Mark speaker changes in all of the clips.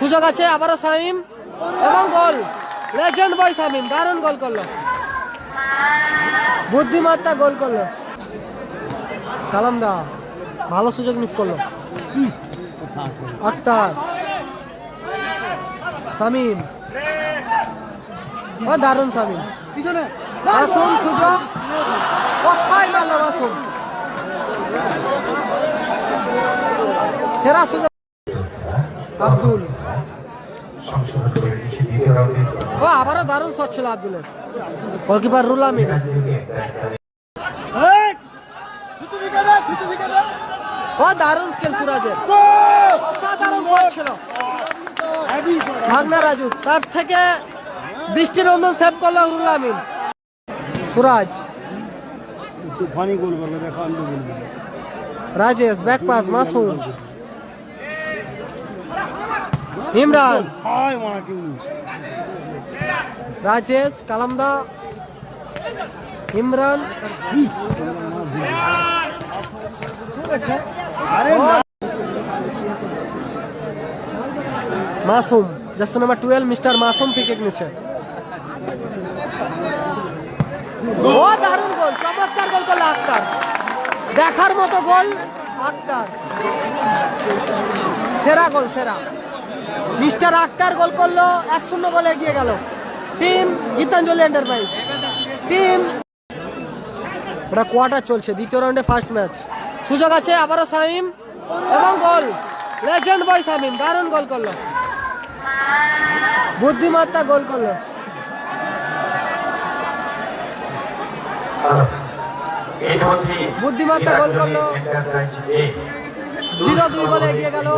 Speaker 1: সুযোগ আছে আবারও সামিম এবং গোল। লেজেন্ড বয় সামিম দারুণ গোল করল। বুদ্ধিমত্তা গোল করল। কালাম দা ভালো সুযোগ মিস করল। আক্তার সামিম ও দারুণ সামিম মাসুম সুযোগ। কোথায় মারলো মাসুম? সেরা সুযোগ আব্দুল। ও আবারও দারুণ শট ছিল আব্দুলের। গোলকিপার রুল আমিন। ও দারুণ স্কিল সুরাজের। অসাধারণ শট ছিল। ভাগনা রাজু তার থেকে দৃষ্টিনন্দন সেভ করল রুল আমিন। সুরাজ।
Speaker 2: तूफानी गोल
Speaker 1: कर लेते खान को गोल
Speaker 2: राजेश बैक पास मासूम
Speaker 1: इमरान हाय वहाँ
Speaker 2: क्यों
Speaker 1: Rajesh कलमदा Imran Masoom just number 12 mister Masoom picket नीचे গোল আক্তার। দেখার মতো গোল, আক্তার। সেরা গোল, সেরা। মিস্টার আক্তার গোল করল, এক শূন্য গোলে এগিয়ে গেল। Team Gitanjali enterprise. টিম। ওটা কোয়ার্টার চলছে, দ্বিতীয় রাউন্ডে ফার্স্ট ম্যাচ। সুযোগ আছে আবারও সামিম এবং গোল। লেজেন্ড বয় সামিম, দারুণ গোল করল। বুদ্ধিমত্তা গোল করল। বুদ্ধিমত্তা গোল করল। জিরো দুই বলে এগিয়ে গেল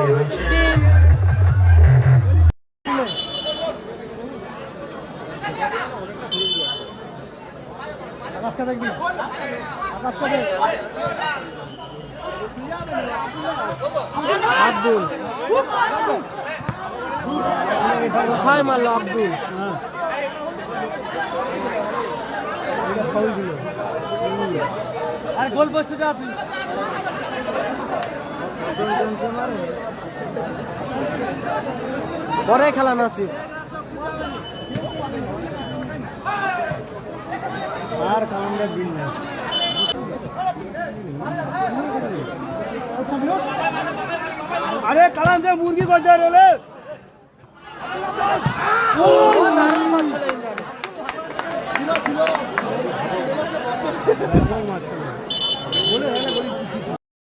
Speaker 1: আব্দুল। কোথায় মারলো আব্দুল?
Speaker 2: আরে গোল পোস্টে যা তুই।
Speaker 1: পরে খেলা নাসিব।
Speaker 2: আর কামড়া দিন না আরে কালাম যে মুরগি করতে রে
Speaker 1: ও দারুণ শট ছিল Bu ne lan?